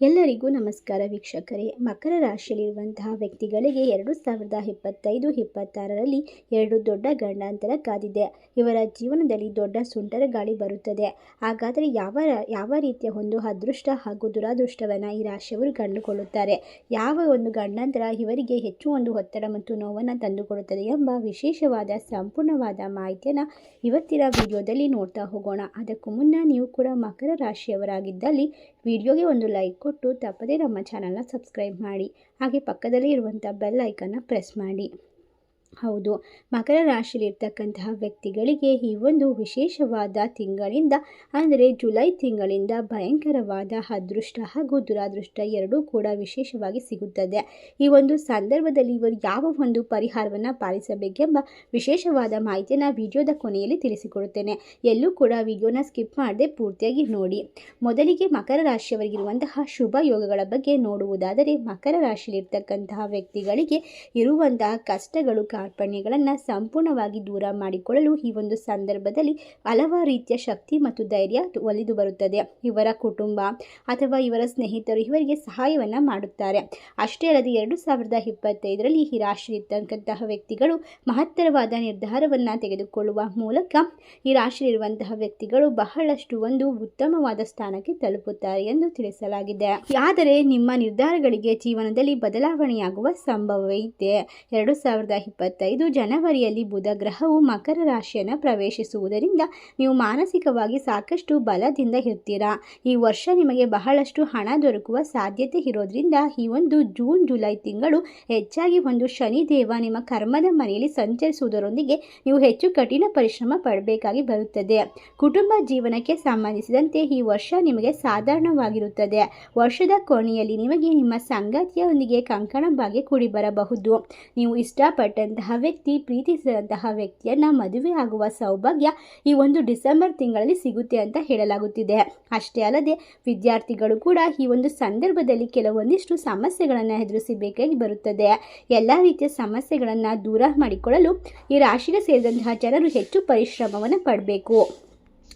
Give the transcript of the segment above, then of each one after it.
ಎಲ್ಲರಿಗೂ ನಮಸ್ಕಾರ ವೀಕ್ಷಕರೇ. ಮಕರ ರಾಶಿಯಲ್ಲಿರುವಂತಹ ವ್ಯಕ್ತಿಗಳಿಗೆ ಎರಡು ಸಾವಿರದ ಇಪ್ಪತ್ತೈದು, ಇಪ್ಪತ್ತಾರರಲ್ಲಿ ಎರಡು ದೊಡ್ಡ ಗಂಡಾಂತರ ಕಾದಿದೆ. ಇವರ ಜೀವನದಲ್ಲಿ ದೊಡ್ಡ ಸುಂಟರ ಗಾಳಿ ಬರುತ್ತದೆ. ಹಾಗಾದರೆ ಯಾವ ಯಾವ ರೀತಿಯ ಒಂದು ಅದೃಷ್ಟ ಹಾಗೂ ದುರಾದೃಷ್ಟವನ್ನು ಈ ರಾಶಿಯವರು ಕಂಡುಕೊಳ್ಳುತ್ತಾರೆ? ಯಾವ ಒಂದು ಗಂಡಾಂತರ ಇವರಿಗೆ ಹೆಚ್ಚು ಒಂದು ಒತ್ತಡ ಮತ್ತು ನೋವನ್ನು ತಂದುಕೊಡುತ್ತದೆ ಎಂಬ ವಿಶೇಷವಾದ ಸಂಪೂರ್ಣವಾದ ಮಾಹಿತಿಯನ್ನು ಇವತ್ತಿನ ವಿಡಿಯೋದಲ್ಲಿ ನೋಡ್ತಾ ಹೋಗೋಣ. ಅದಕ್ಕೂ ಮುನ್ನ ನೀವು ಕೂಡ ಮಕರ ರಾಶಿಯವರಾಗಿದ್ದಲ್ಲಿ ವಿಡಿಯೋಗೆ ಒಂದು ಲೈಕ್ ಕೊಟ್ಟು ತಪ್ಪದೇ ನಮ್ಮ ಚಾನಲ್ನ ಸಬ್ಸ್ಕ್ರೈಬ್ ಮಾಡಿ ಹಾಗೆ ಪಕ್ಕದಲ್ಲಿ ಇರುವಂಥ ಬೆಲ್ ಐಕನ್ನ ಪ್ರೆಸ್ ಮಾಡಿ. ಹೌದು. ಮಕರ ರಾಶಿಯಲ್ಲಿರ್ತಕ್ಕಂತಹ ವ್ಯಕ್ತಿಗಳಿಗೆ ಈ ಒಂದು ವಿಶೇಷವಾದ ತಿಂಗಳಿಂದ, ಅಂದರೆ ಜುಲೈ ತಿಂಗಳಿಂದ ಭಯಂಕರವಾದ ಅದೃಷ್ಟ ಹಾಗೂ ದುರಾದೃಷ್ಟ ಎರಡೂ ಕೂಡ ವಿಶೇಷವಾಗಿ ಸಿಗುತ್ತದೆ. ಈ ಒಂದು ಸಂದರ್ಭದಲ್ಲಿ ಇವರು ಯಾವ ಒಂದು ಪರಿಹಾರವನ್ನು ಪಾಲಿಸಬೇಕೆಂಬ ವಿಶೇಷವಾದ ಮಾಹಿತಿಯನ್ನು ವಿಡಿಯೋದ ಕೊನೆಯಲ್ಲಿ ತಿಳಿಸಿಕೊಡುತ್ತೇನೆ. ಎಲ್ಲೂ ಕೂಡ ವಿಡಿಯೋನ ಸ್ಕಿಪ್ ಮಾಡದೆ ಪೂರ್ತಿಯಾಗಿ ನೋಡಿ. ಮೊದಲಿಗೆ ಮಕರ ರಾಶಿಯವರಿಗಿರುವಂತಹ ಶುಭ ಯೋಗಗಳ ಬಗ್ಗೆ ನೋಡುವುದಾದರೆ, ಮಕರ ರಾಶಿಯಲ್ಲಿರ್ತಕ್ಕಂತಹ ವ್ಯಕ್ತಿಗಳಿಗೆ ಇರುವಂತಹ ಕಷ್ಟಗಳು ಕಾರ್ಪಣ್ಯಗಳನ್ನು ಸಂಪೂರ್ಣವಾಗಿ ದೂರ ಮಾಡಿಕೊಳ್ಳಲು ಈ ಒಂದು ಸಂದರ್ಭದಲ್ಲಿ ಹಲವಾರು ರೀತಿಯ ಶಕ್ತಿ ಮತ್ತು ಧೈರ್ಯ ಒಲಿದು ಬರುತ್ತದೆ. ಇವರ ಕುಟುಂಬ ಅಥವಾ ಇವರ ಸ್ನೇಹಿತರು ಇವರಿಗೆ ಸಹಾಯವನ್ನು ಮಾಡುತ್ತಾರೆ. ಅಷ್ಟೇ ಅಲ್ಲದೆ ಎರಡು ಸಾವಿರದ ಇಪ್ಪತ್ತೈದರಲ್ಲಿ ಈ ರಾಶಿಯಲ್ಲಿರ್ತಕ್ಕಂತಹ ವ್ಯಕ್ತಿಗಳು ಮಹತ್ತರವಾದ ನಿರ್ಧಾರವನ್ನು ತೆಗೆದುಕೊಳ್ಳುವ ಮೂಲಕ ಈ ರಾಶಿಯಲ್ಲಿರುವಂತಹ ವ್ಯಕ್ತಿಗಳು ಬಹಳಷ್ಟು ಒಂದು ಉತ್ತಮವಾದ ಸ್ಥಾನಕ್ಕೆ ತಲುಪುತ್ತಾರೆ ಎಂದು ತಿಳಿಸಲಾಗಿದೆ. ಆದರೆ ನಿಮ್ಮ ನಿರ್ಧಾರಗಳಿಗೆ ಜೀವನದಲ್ಲಿ ಬದಲಾವಣೆಯಾಗುವ ಸಂಭವವೇ ಇದೆ. ಎರಡು ಸಾವಿರದ ಇಪ್ಪತ್ತೈದು ಜನವರಿಯಲ್ಲಿ ಬುಧ ಗ್ರಹವು ಮಕರ ರಾಶಿಯನ್ನು ಪ್ರವೇಶಿಸುವುದರಿಂದ ನೀವು ಮಾನಸಿಕವಾಗಿ ಸಾಕಷ್ಟು ಬಲದಿಂದ ಇರ್ತೀರಾ ಈ ವರ್ಷ ನಿಮಗೆ ಬಹಳಷ್ಟು ಹಣ ದೊರಕುವ ಸಾಧ್ಯತೆ ಇರೋದ್ರಿಂದ ಈ ಒಂದು ಜೂನ್, ಜುಲೈ ತಿಂಗಳು ಹೆಚ್ಚಾಗಿ ಒಂದು ಶನಿದೇವ ನಿಮ್ಮ ಕರ್ಮದ ಮನೆಯಲ್ಲಿ ಸಂಚರಿಸುವುದರೊಂದಿಗೆ ನೀವು ಹೆಚ್ಚು ಕಠಿಣ ಪರಿಶ್ರಮ ಪಡಬೇಕಾಗಿ ಬರುತ್ತದೆ. ಕುಟುಂಬ ಜೀವನಕ್ಕೆ ಸಂಬಂಧಿಸಿದಂತೆ ಈ ವರ್ಷ ನಿಮಗೆ ಸಾಧಾರಣವಾಗಿರುತ್ತದೆ. ವರ್ಷದ ಕೊನೆಯಲ್ಲಿ ನಿಮಗೆ ನಿಮ್ಮ ಸಂಗಾತಿಯೊಂದಿಗೆ ಕಂಕಣ ಭಾಗ್ಯ ಕೂಡಿ ಬರಬಹುದು. ನೀವು ಇಷ್ಟಪಟ್ಟಂತಹ ವ್ಯಕ್ತಿ, ಪ್ರೀತಿಸಿದಂತಹ ವ್ಯಕ್ತಿಯನ್ನು ಮದುವೆ ಆಗುವ ಸೌಭಾಗ್ಯ ಈ ಒಂದು ಡಿಸೆಂಬರ್ ತಿಂಗಳಲ್ಲಿ ಸಿಗುತ್ತೆ ಅಂತ ಹೇಳಲಾಗುತ್ತಿದೆ. ಅಷ್ಟೇ ಅಲ್ಲದೆ, ವಿದ್ಯಾರ್ಥಿಗಳು ಕೂಡ ಈ ಒಂದು ಸಂದರ್ಭದಲ್ಲಿ ಕೆಲವೊಂದಿಷ್ಟು ಸಮಸ್ಯೆಗಳನ್ನು ಎದುರಿಸಬೇಕಾಗಿ ಬರುತ್ತದೆ. ಎಲ್ಲ ರೀತಿಯ ಸಮಸ್ಯೆಗಳನ್ನು ದೂರ ಮಾಡಿಕೊಳ್ಳಲು ಈ ರಾಶಿಗೆ ಸೇರಿದಂತಹ ಜನರು ಹೆಚ್ಚು ಪರಿಶ್ರಮವನ್ನು ಪಡಬೇಕು.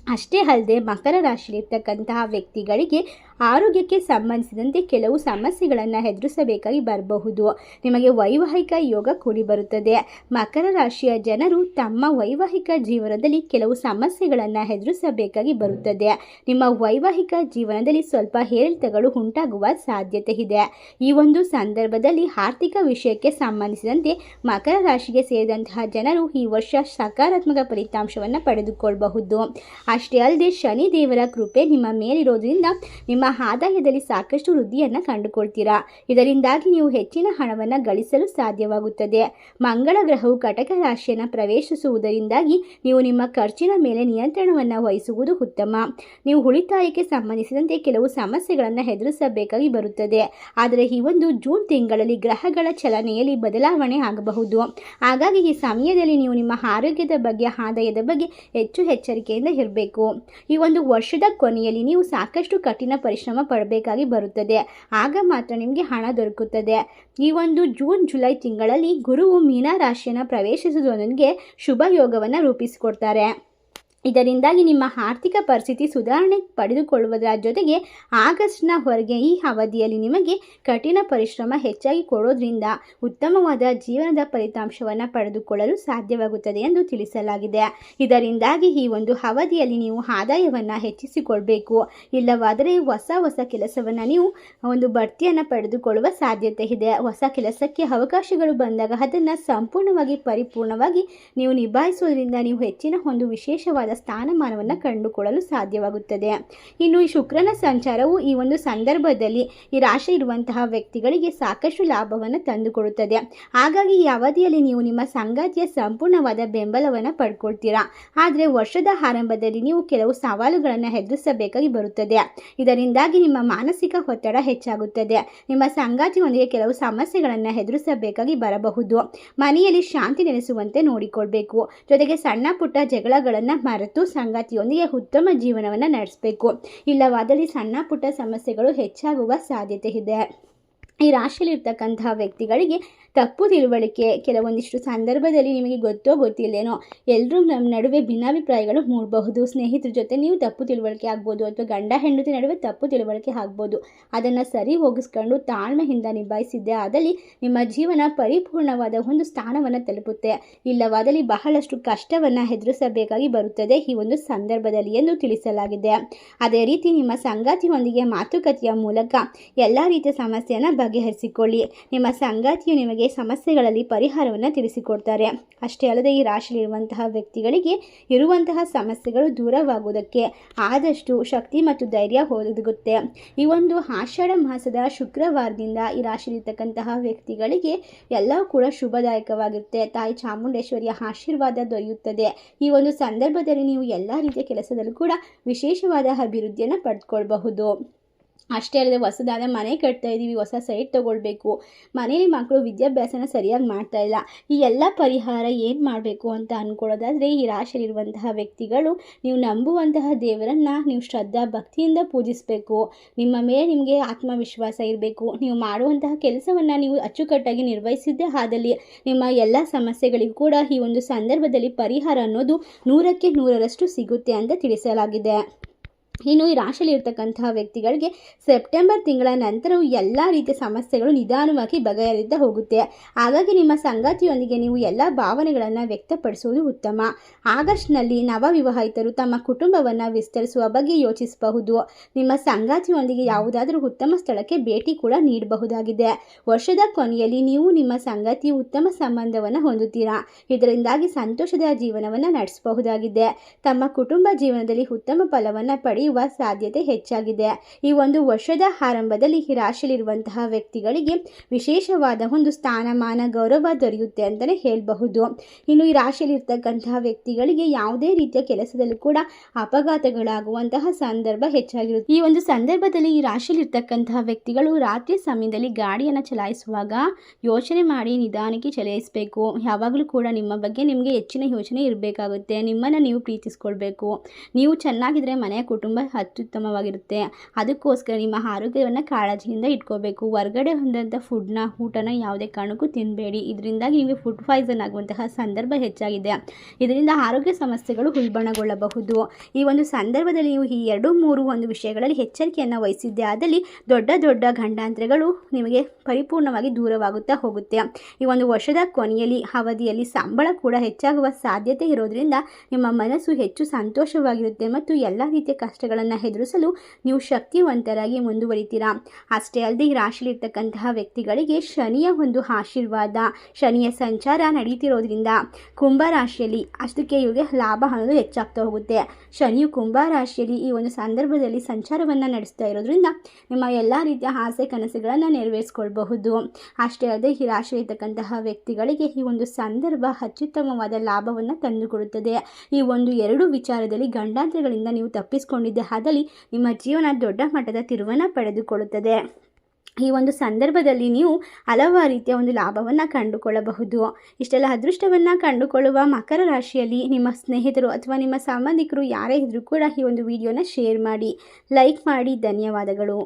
ಅಷ್ಟೇ ಅಲ್ಲದೆ, ಮಕರ ರಾಶಿಯಲ್ಲಿರ್ತಕ್ಕಂತಹ ವ್ಯಕ್ತಿಗಳಿಗೆ ಆರೋಗ್ಯಕ್ಕೆ ಸಂಬಂಧಿಸಿದಂತೆ ಕೆಲವು ಸಮಸ್ಯೆಗಳನ್ನು ಎದುರಿಸಬೇಕಾಗಿ ಬರಬಹುದು. ನಿಮಗೆ ವೈವಾಹಿಕ ಯೋಗ ಕೂಡಿ ಬರುತ್ತದೆ. ಮಕರ ರಾಶಿಯ ಜನರು ತಮ್ಮ ವೈವಾಹಿಕ ಜೀವನದಲ್ಲಿ ಕೆಲವು ಸಮಸ್ಯೆಗಳನ್ನು ಎದುರಿಸಬೇಕಾಗಿ ಬರುತ್ತದೆ. ನಿಮ್ಮ ವೈವಾಹಿಕ ಜೀವನದಲ್ಲಿ ಸ್ವಲ್ಪ ಏರಿಳಿತಗಳು ಉಂಟಾಗುವ ಸಾಧ್ಯತೆ ಇದೆ. ಈ ಒಂದು ಸಂದರ್ಭದಲ್ಲಿ ಆರ್ಥಿಕ ವಿಷಯಕ್ಕೆ ಸಂಬಂಧಿಸಿದಂತೆ ಮಕರ ರಾಶಿಗೆ ಸೇರಿದಂತಹ ಜನರು ಈ ವರ್ಷ ಸಕಾರಾತ್ಮಕ ಫಲಿತಾಂಶವನ್ನು ಪಡೆದುಕೊಳ್ಳಬಹುದು ಅಷ್ಟೇ ಅಲ್ಲದೆ ಶನಿ ದೇವರ ಕೃಪೆ ನಿಮ್ಮ ಮೇಲಿರೋದ್ರಿಂದ ನಿಮ್ಮ ಆದಾಯದಲ್ಲಿ ಸಾಕಷ್ಟು ವೃದ್ಧಿಯನ್ನು ಕಂಡುಕೊಳ್ತೀರಾ? ಇದರಿಂದಾಗಿ ನೀವು ಹೆಚ್ಚಿನ ಹಣವನ್ನು ಗಳಿಸಲು ಸಾಧ್ಯವಾಗುತ್ತದೆ. ಮಂಗಳ ಗ್ರಹವು ಕಟಕ ರಾಶಿಯನ್ನು ಪ್ರವೇಶಿಸುವುದರಿಂದಾಗಿ ನೀವು ನಿಮ್ಮ ಖರ್ಚಿನ ಮೇಲೆ ನಿಯಂತ್ರಣವನ್ನು ವಹಿಸುವುದು ಉತ್ತಮ. ನೀವು ಉಳಿತಾಯಕ್ಕೆ ಸಂಬಂಧಿಸಿದಂತೆ ಕೆಲವು ಸಮಸ್ಯೆಗಳನ್ನು ಎದುರಿಸಬೇಕಾಗಿ ಬರುತ್ತದೆ. ಆದರೆ ಈ ಒಂದು ಜೂನ್ ತಿಂಗಳಲ್ಲಿ ಗ್ರಹಗಳ ಚಲನೆಯಲ್ಲಿ ಬದಲಾವಣೆ ಆಗಬಹುದು. ಹಾಗಾಗಿ ಈ ಸಮಯದಲ್ಲಿ ನೀವು ನಿಮ್ಮ ಆರೋಗ್ಯದ ಬಗ್ಗೆ, ಆದಾಯದ ಬಗ್ಗೆ ಹೆಚ್ಚು ಎಚ್ಚರಿಕೆಯಿಂದ ಇರಬೇಕು. ಈ ಒಂದು ವರ್ಷದ ಕೊನೆಯಲ್ಲಿ ನೀವು ಸಾಕಷ್ಟು ಕಠಿಣ ಪಡಬೇಕಾಗಿ ಬರುತ್ತದೆ. ಆಗ ಮಾತ್ರ ನಿಮಗೆ ಹಣ ದೊರಕುತ್ತದೆ. ಈ ಒಂದು ಜೂನ್, ಜುಲೈ ತಿಂಗಳಲ್ಲಿ ಗುರುವು ಮೀನಾ ಪ್ರವೇಶಿಸುವುದೊಂದಿಗೆ ಶುಭ ಯೋಗವನ್ನು ರೂಪಿಸಿಕೊಡ್ತಾರೆ. ಇದರಿಂದಾಗಿ ನಿಮ್ಮ ಆರ್ಥಿಕ ಪರಿಸ್ಥಿತಿ ಸುಧಾರಣೆ ಪಡೆದುಕೊಳ್ಳುವುದರ ಜೊತೆಗೆ ಆಗಸ್ಟ್ನ ಹೊರಗೆ ಈ ಅವಧಿಯಲ್ಲಿ ನಿಮಗೆ ಕಠಿಣ ಪರಿಶ್ರಮ ಹೆಚ್ಚಾಗಿ ಕೊಡೋದ್ರಿಂದ ಉತ್ತಮವಾದ ಜೀವನದ ಫಲಿತಾಂಶವನ್ನು ಪಡೆದುಕೊಳ್ಳಲು ಸಾಧ್ಯವಾಗುತ್ತದೆ ಎಂದು ತಿಳಿಸಲಾಗಿದೆ. ಇದರಿಂದಾಗಿ ಈ ಒಂದು ಅವಧಿಯಲ್ಲಿ ನೀವು ಆದಾಯವನ್ನು ಹೆಚ್ಚಿಸಿಕೊಳ್ಬೇಕು. ಇಲ್ಲವಾದರೆ ಹೊಸ ಹೊಸ ಕೆಲಸವನ್ನು ನೀವು ಒಂದು ಬಡ್ತಿಯನ್ನು ಪಡೆದುಕೊಳ್ಳುವ ಸಾಧ್ಯತೆ ಇದೆ. ಹೊಸ ಕೆಲಸಕ್ಕೆ ಅವಕಾಶಗಳು ಬಂದಾಗ ಅದನ್ನು ಸಂಪೂರ್ಣವಾಗಿ ಪರಿಪೂರ್ಣವಾಗಿ ನೀವು ನಿಭಾಯಿಸುವುದರಿಂದ ನೀವು ಹೆಚ್ಚಿನ ಒಂದು ವಿಶೇಷವಾದ ಸ್ಥಾನಮಾನವನ್ನು ಕಂಡುಕೊಳ್ಳಲು ಸಾಧ್ಯವಾಗುತ್ತದೆ. ಇನ್ನು ಈ ಶುಕ್ರನ ಸಂಚಾರವು ಈ ಒಂದು ಸಂದರ್ಭದಲ್ಲಿ ಈ ರಾಶಿ ಇರುವಂತಹ ವ್ಯಕ್ತಿಗಳಿಗೆ ಸಾಕಷ್ಟು ಲಾಭವನ್ನು ತಂದುಕೊಡುತ್ತದೆ. ಹಾಗಾಗಿ ಈ ಅವಧಿಯಲ್ಲಿ ನೀವು ನಿಮ್ಮ ಸಂಗಾತಿಯ ಸಂಪೂರ್ಣವಾದ ಬೆಂಬಲವನ್ನು ಪಡ್ಕೊಳ್ತೀರಾ? ಆದರೆ ವರ್ಷದ ಆರಂಭದಲ್ಲಿ ನೀವು ಕೆಲವು ಸವಾಲುಗಳನ್ನು ಎದುರಿಸಬೇಕಾಗಿ ಬರುತ್ತದೆ. ಇದರಿಂದಾಗಿ ನಿಮ್ಮ ಮಾನಸಿಕ ಒತ್ತಡ ಹೆಚ್ಚಾಗುತ್ತದೆ. ನಿಮ್ಮ ಸಂಗಾತಿಯೊಂದಿಗೆ ಕೆಲವು ಸಮಸ್ಯೆಗಳನ್ನು ಎದುರಿಸಬೇಕಾಗಿ ಬರಬಹುದು. ಮನೆಯಲ್ಲಿ ಶಾಂತಿ ನೆಲೆಸುವಂತೆ ನೋಡಿಕೊಳ್ಬೇಕು. ಜೊತೆಗೆ ಸಣ್ಣ ಪುಟ್ಟ ಜಗಳಗಳನ್ನು ಮರೆತು ಸಂಗಾತಿಯೊಂದಿಗೆ ಉತ್ತಮ ಜೀವನವನ್ನು ನಡೆಸಬೇಕು. ಇಲ್ಲವಾದಲ್ಲಿ ಸಣ್ಣ ಪುಟ್ಟ ಸಮಸ್ಯೆಗಳು ಹೆಚ್ಚಾಗುವ ಸಾಧ್ಯತೆ ಇದೆ. ಈ ರಾಶಿಯಲ್ಲಿರ್ತಕ್ಕಂತಹ ವ್ಯಕ್ತಿಗಳಿಗೆ ತಪ್ಪು ತಿಳುವಳಿಕೆ ಕೆಲವೊಂದಿಷ್ಟು ಸಂದರ್ಭದಲ್ಲಿ ನಿಮಗೆ ಗೊತ್ತೋ ಗೊತ್ತಿಲ್ಲೇನೋ ಎಲ್ಲರೂ ನಮ್ಮ ನಡುವೆ ಭಿನ್ನಾಭಿಪ್ರಾಯಗಳು ಮೂಡಬಹುದು. ಸ್ನೇಹಿತರ ಜೊತೆ ನೀವು ತಪ್ಪು ತಿಳುವಳಿಕೆ ಆಗ್ಬೋದು ಅಥವಾ ಗಂಡ ಹೆಂಡತಿ ನಡುವೆ ತಪ್ಪು ತಿಳುವಳಿಕೆ ಆಗ್ಬೋದು. ಅದನ್ನು ಸರಿ ಹೋಗಿಸ್ಕೊಂಡು ತಾಳ್ಮೆಯಿಂದ ನಿಭಾಯಿಸಿದ್ದೆ ಆದಲ್ಲಿ ನಿಮ್ಮ ಜೀವನ ಪರಿಪೂರ್ಣವಾದ ಒಂದು ಸ್ಥಾನವನ್ನು ತಲುಪುತ್ತೆ. ಇಲ್ಲವಾದಲ್ಲಿ ಬಹಳಷ್ಟು ಕಷ್ಟವನ್ನು ಎದುರಿಸಬೇಕಾಗಿ ಬರುತ್ತದೆ ಈ ಒಂದು ಸಂದರ್ಭದಲ್ಲಿ ಎಂದು ತಿಳಿಸಲಾಗಿದೆ. ಅದೇ ರೀತಿ ನಿಮ್ಮ ಸಂಗಾತಿಯೊಂದಿಗೆ ಮಾತುಕತೆಯ ಮೂಲಕ ಎಲ್ಲ ರೀತಿಯ ಸಮಸ್ಯೆಯನ್ನು ಬಗೆಹರಿಸಿಕೊಳ್ಳಿ. ನಿಮ್ಮ ಸಂಗಾತಿಯು ನಿಮಗೆ ಸಮಸ್ಯೆಗಳಲ್ಲಿ ಪರಿಹಾರವನ್ನು ತಿಳಿಸಿಕೊಡ್ತಾರೆ. ಅಷ್ಟೇ ಅಲ್ಲದೆ ಈ ರಾಶಿಯಲ್ಲಿರುವಂತಹ ವ್ಯಕ್ತಿಗಳಿಗೆ ಇರುವಂತಹ ಸಮಸ್ಯೆಗಳು ದೂರವಾಗುವುದಕ್ಕೆ ಆದಷ್ಟು ಶಕ್ತಿ ಮತ್ತು ಧೈರ್ಯ ಒದಗುತ್ತೆ. ಈ ಒಂದು ಆಷಾಢ ಮಾಸದ ಶುಕ್ರವಾರದಿಂದ ಈ ರಾಶಿಯಲ್ಲಿರ್ತಕ್ಕಂತಹ ವ್ಯಕ್ತಿಗಳಿಗೆ ಎಲ್ಲವೂ ಕೂಡ ಶುಭದಾಯಕವಾಗಿರುತ್ತೆ. ತಾಯಿ ಚಾಮುಂಡೇಶ್ವರಿಯ ಆಶೀರ್ವಾದ ದೊರೆಯುತ್ತದೆ. ಈ ಒಂದು ಸಂದರ್ಭದಲ್ಲಿ ನೀವು ಎಲ್ಲ ರೀತಿಯ ಕೆಲಸದಲ್ಲೂ ಕೂಡ ವಿಶೇಷವಾದ ಅಭಿವೃದ್ಧಿಯನ್ನು ಪಡೆದುಕೊಳ್ಬಹುದು ಅಷ್ಟೇ ಅಲ್ಲದೆ ಹೊಸದಾದ ಮನೆ ಕಟ್ತಾ ಇದ್ದೀವಿ ಹೊಸ ಸೈಟ್ ತೊಗೊಳ್ಬೇಕು. ಮನೇಲಿ ಮಕ್ಕಳು ವಿದ್ಯಾಭ್ಯಾಸನ ಸರಿಯಾಗಿ ಮಾಡ್ತಾ ಇಲ್ಲ. ಈ ಎಲ್ಲ ಪರಿಹಾರ ಏನು ಮಾಡಬೇಕು ಅಂತ ಅಂದ್ಕೊಳ್ಳೋದಾದರೆ ಈ ರಾಶಿಯಲ್ಲಿರುವಂತಹ ವ್ಯಕ್ತಿಗಳು ನೀವು ನಂಬುವಂತಹ ದೇವರನ್ನು ನೀವು ಶ್ರದ್ಧಾ ಭಕ್ತಿಯಿಂದ ಪೂಜಿಸಬೇಕು. ನಿಮ್ಮ ಮೇಲೆ ನಿಮಗೆ ಆತ್ಮವಿಶ್ವಾಸ ಇರಬೇಕು. ನೀವು ಮಾಡುವಂತಹ ಕೆಲಸವನ್ನು ನೀವು ಅಚ್ಚುಕಟ್ಟಾಗಿ ನಿರ್ವಹಿಸಿದ್ದೇ ಆದಲ್ಲಿ ನಿಮ್ಮ ಎಲ್ಲ ಸಮಸ್ಯೆಗಳಿಗೂ ಕೂಡ ಈ ಒಂದು ಸಂದರ್ಭದಲ್ಲಿ ಪರಿಹಾರ ಅನ್ನೋದು ನೂರಕ್ಕೆ ನೂರರಷ್ಟು ಸಿಗುತ್ತೆ ಅಂತ ತಿಳಿಸಲಾಗಿದೆ. ಇನ್ನು ಈ ರಾಶಿಯಲ್ಲಿ ಇರ್ತಕ್ಕಂತಹ ವ್ಯಕ್ತಿಗಳಿಗೆ ಸೆಪ್ಟೆಂಬರ್ ತಿಂಗಳ ನಂತರವೂ ಎಲ್ಲ ರೀತಿಯ ಸಮಸ್ಯೆಗಳು ನಿಧಾನವಾಗಿ ಬಗೆಹರಿದ ಹೋಗುತ್ತೆ. ಹಾಗಾಗಿ ನಿಮ್ಮ ಸಂಗಾತಿಯೊಂದಿಗೆ ನೀವು ಎಲ್ಲ ಭಾವನೆಗಳನ್ನು ವ್ಯಕ್ತಪಡಿಸುವುದು ಉತ್ತಮ. ಆಗಸ್ಟ್ನಲ್ಲಿ ನವವಿವಾಹಿತರು ತಮ್ಮ ಕುಟುಂಬವನ್ನು ವಿಸ್ತರಿಸುವ ಬಗ್ಗೆ ಯೋಚಿಸಬಹುದು. ನಿಮ್ಮ ಸಂಗಾತಿಯೊಂದಿಗೆ ಯಾವುದಾದರೂ ಉತ್ತಮ ಸ್ಥಳಕ್ಕೆ ಭೇಟಿ ಕೂಡ ನೀಡಬಹುದಾಗಿದೆ. ವರ್ಷದ ಕೊನೆಯಲ್ಲಿ ನೀವು ನಿಮ್ಮ ಸಂಗಾತಿ ಉತ್ತಮ ಸಂಬಂಧವನ್ನು ಹೊಂದುತ್ತೀರಾ? ಇದರಿಂದಾಗಿ ಸಂತೋಷದ ಜೀವನವನ್ನು ನಡೆಸಬಹುದಾಗಿದೆ. ತಮ್ಮ ಕುಟುಂಬ ಜೀವನದಲ್ಲಿ ಉತ್ತಮ ಫಲವನ್ನು ಪಡೆಯುವ ಸಾಧ್ಯತೆ ಹೆಚ್ಚಾಗಿದೆ. ಈ ಒಂದು ವರ್ಷದ ಆರಂಭದಲ್ಲಿ ಈ ರಾಶಿಯಲ್ಲಿರುವಂತಹ ವ್ಯಕ್ತಿಗಳಿಗೆ ವಿಶೇಷವಾದ ಒಂದು ಸ್ಥಾನಮಾನ, ಗೌರವ ದೊರೆಯುತ್ತೆ ಅಂತಲೇ ಹೇಳಬಹುದು. ಇನ್ನು ಈ ರಾಶಿಯಲ್ಲಿರ್ತಕ್ಕಂತಹ ವ್ಯಕ್ತಿಗಳಿಗೆ ಯಾವುದೇ ರೀತಿಯ ಕೆಲಸದಲ್ಲೂ ಕೂಡ ಅಪಘಾತಗಳಾಗುವಂತಹ ಸಂದರ್ಭ ಹೆಚ್ಚಾಗಿರುತ್ತೆ. ಈ ಒಂದು ಸಂದರ್ಭದಲ್ಲಿ ಈ ರಾಶಿಯಲ್ಲಿರ್ತಕ್ಕಂತಹ ವ್ಯಕ್ತಿಗಳು ರಾತ್ರಿ ಸಮಯದಲ್ಲಿ ಗಾಡಿಯನ್ನು ಚಲಾಯಿಸುವಾಗ ಯೋಚನೆ ಮಾಡಿ ನಿಧಾನಕ್ಕೆ ಚಲಾಯಿಸಬೇಕು. ಯಾವಾಗಲೂ ಕೂಡ ನಿಮ್ಮ ಬಗ್ಗೆ ನಿಮಗೆ ಹೆಚ್ಚಿನ ಯೋಚನೆ ಇರಬೇಕಾಗುತ್ತೆ. ನಿಮ್ಮನ್ನು ನೀವು ಪ್ರೀತಿಸ್ಕೊಳ್ಬೇಕು. ನೀವು ಚೆನ್ನಾಗಿದ್ರೆ ಮನೆಯ ಕುಟುಂಬ ಅತ್ಯುತ್ತಮವಾಗಿರುತ್ತೆ. ಅದಕ್ಕೋಸ್ಕರ ನಿಮ್ಮ ಆರೋಗ್ಯವನ್ನು ಕಾಳಜಿಯಿಂದ ಇಟ್ಕೋಬೇಕು. ಹೊರಗಡೆ ಹೊಂದಂಥ ಫುಡ್ನ ಊಟನ ಯಾವುದೇ ಕಾರಣಕ್ಕೂ ತಿನ್ನಬೇಡಿ ಇದರಿಂದಾಗಿ ನಿಮಗೆ ಫುಡ್ ಪಾಯ್ಸನ್ ಆಗುವಂತಹ ಸಂದರ್ಭ ಹೆಚ್ಚಾಗಿದೆ. ಇದರಿಂದ ಆರೋಗ್ಯ ಸಮಸ್ಯೆಗಳು ಉಲ್ಬಣಗೊಳ್ಳಬಹುದು. ಈ ಒಂದು ಸಂದರ್ಭದಲ್ಲಿ ನೀವು ಈ ಎರಡು, ಮೂರು ಒಂದು ವಿಷಯಗಳಲ್ಲಿ ಎಚ್ಚರಿಕೆಯನ್ನು ವಹಿಸಿದ್ದೆ ಆದಲ್ಲಿ ದೊಡ್ಡ ದೊಡ್ಡ ಗಂಡಾಂತರಗಳು ನಿಮಗೆ ಪರಿಪೂರ್ಣವಾಗಿ ದೂರವಾಗುತ್ತಾ ಹೋಗುತ್ತೆ. ಈ ಒಂದು ವರ್ಷದ ಕೊನೆಯಲ್ಲಿ, ಅವಧಿಯಲ್ಲಿ ಸಂಬಳ ಕೂಡ ಹೆಚ್ಚಾಗುವ ಸಾಧ್ಯತೆ ಇರೋದ್ರಿಂದ ನಿಮ್ಮ ಮನಸ್ಸು ಹೆಚ್ಚು ಸಂತೋಷವಾಗಿರುತ್ತೆ ಮತ್ತು ಎಲ್ಲ ರೀತಿಯ ಕಷ್ಟಗಳನ್ನು ಎದುರಿಸಲು ನೀವು ಶಕ್ತಿವಂತರಾಗಿ ಮುಂದುವರಿತೀರಾ? ಅಷ್ಟೇ ಅಲ್ಲದೆ ಈ ರಾಶಿಯಲ್ಲಿರ್ತಕ್ಕಂತಹ ವ್ಯಕ್ತಿಗಳಿಗೆ ಶನಿಯ ಒಂದು ಆಶೀರ್ವಾದ, ಶನಿಯ ಸಂಚಾರ ನಡೀತಿರೋದ್ರಿಂದ ಕುಂಭರಾಶಿಯಲ್ಲಿ ಅಷ್ಟಕ್ಕೆ ಇವರಿಗೆ ಲಾಭ ಅನ್ನೋದು ಹೆಚ್ಚಾಗ್ತಾ ಹೋಗುತ್ತೆ. ಶನಿಯು ಕುಂಭರಾಶಿಯಲ್ಲಿ ಈ ಒಂದು ಸಂದರ್ಭದಲ್ಲಿ ಸಂಚಾರವನ್ನು ನಡೆಸ್ತಾ ಇರೋದ್ರಿಂದ ನಿಮ್ಮ ಎಲ್ಲ ರೀತಿಯ ಆಸೆ ಕನಸುಗಳನ್ನು ನೆರವೇರಿಸ್ಕೊಳ್ಬಹುದು. ಅಷ್ಟೇ ಅಲ್ಲದೆ ಈ ರಾಶಿಯಲ್ಲಿರ್ತಕ್ಕಂತಹ ವ್ಯಕ್ತಿಗಳಿಗೆ ಈ ಒಂದು ಸಂದರ್ಭ ಅತ್ಯುತ್ತಮವಾದ ಲಾಭವನ್ನು ತಂದುಕೊಡುತ್ತದೆ. ಈ ಒಂದು ಎರಡು ವಿಚಾರದಲ್ಲಿ ಗಂಡಾಂತರಗಳಿಂದ ನೀವು ತಪ್ಪಿಸಿಕೊಂಡಿದ್ದೆ ಆದಲ್ಲಿ ನಿಮ್ಮ ಜೀವನ ದೊಡ್ಡ ಮಟ್ಟದ ತಿರುವನ್ನು ಪಡೆದುಕೊಳ್ಳುತ್ತದೆ. ಈ ಒಂದು ಸಂದರ್ಭದಲ್ಲಿ ನೀವು ಹಲವಾರು ರೀತಿಯ ಒಂದು ಲಾಭವನ್ನು ಕಂಡುಕೊಳ್ಳಬಹುದು. ಇಷ್ಟೆಲ್ಲ ಅದೃಷ್ಟವನ್ನು ಕಂಡುಕೊಳ್ಳುವ ಮಕರ ರಾಶಿಯಲ್ಲಿ ನಿಮ್ಮ ಸ್ನೇಹಿತರು ಅಥವಾ ನಿಮ್ಮ ಸಂಬಂಧಿಕರು ಯಾರೇ ಇದ್ದರೂ ಕೂಡ ಈ ಒಂದು ವಿಡಿಯೋನ ಶೇರ್ ಮಾಡಿ, ಲೈಕ್ ಮಾಡಿ, ಧನ್ಯವಾದಗಳು.